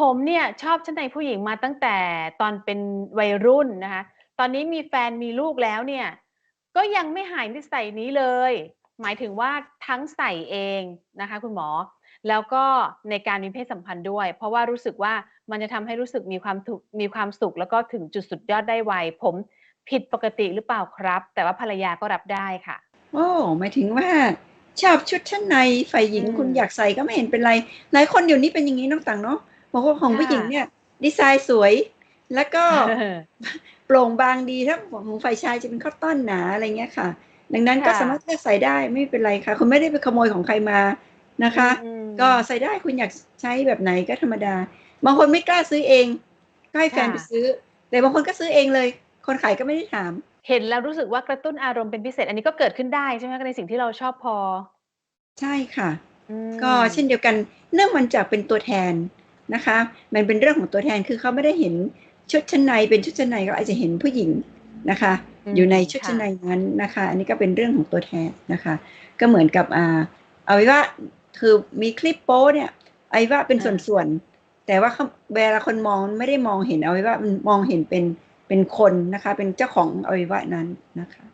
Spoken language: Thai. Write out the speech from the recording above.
ผมเนี่ยชอบชั้นในผู้หญิงมาตั้งแต่ตอนเป็นวัยรุ่นนะคะ ตอนนี้มีแฟนมีลูกแล้วเนี่ย ก็ยังไม่หายนิสัยนี้เลย หมายถึงว่าทั้งใส่เองนะคะ คุณหมอ แล้วก็ในการมีเพศสัมพันธ์ด้วย เพราะว่ารู้สึกว่ามันจะทำให้รู้สึกมีความถูกมีความสุข แล้วก็ถึงจุดสุดยอดได้ไวผมผิดปกติหรือเปล่าครับ แต่ว่าภรรยาก็รับได้ค่ะ โอ้หมายถึงว่าชอบชุดชั้นในฝ่ายหญิงคุณอยากใส่ก็ไม่เห็นเป็นไร หลายคนเดี๋ยวนี้เป็นอย่างนี้น้องต่างเนาะ บอกว่าของค่ะผู้หญิงเนี่ย ดีไซน์สวย แล้วก็โปร่งบางดีถ้าของฝ่ายชายจะเป็นข้อต้อนหนาอะไรเงี้ยค่ะ ดังนั้นก็ค่ะสามารถเลือกใส่ได้ไม่เป็นไรค่ะ คุณไม่ได้ไปขโมยของใครมานะคะอืมก็ใส่ได้คุณอยากใช้แบบไหนก็ธรรมดา บางคนไม่กล้าซื้อเอง ก็ให้แฟนค่ะไปซื้อ แต่บางคนก็ซื้อเองเลย คนขายก็ไม่ได้ถาม เห็นแล้วรู้สึกว่ากระตุ้นอารมณ์เป็นพิเศษ อันนี้ก็เกิดขึ้นได้ใช่ไหมในสิ่งที่เราชอบพอ ใช่ค่ะอืมก็เช่นเดียวกัน เนื่องมันจากเป็นตัวแทน นะคะ มันเป็นเรื่องของตัวแทนคือเขาไม่ได้เห็นชุดชั้นในเป็นชุดชั้นในก็อาจจะเห็นผู้หญิงนะคะอืมอยู่ในชุดค่ะชั้นในนั้นนะคะ อันนี้ก็เป็นเรื่องของตัวแทนนะคะ ก็เหมือนกับอ่าเอาไว้ว่าคือมีคลิปโป้เนี่ยเอาไว้ว่าเป็นส่วนๆแต่ว่าเขาเวลาคนมองไม่ได้มองเห็นเอาไว้ว่ามันมองเห็นเป็นเป็นคนนะคะ เป็นเจ้าของอวัยวะนั้นนะคะ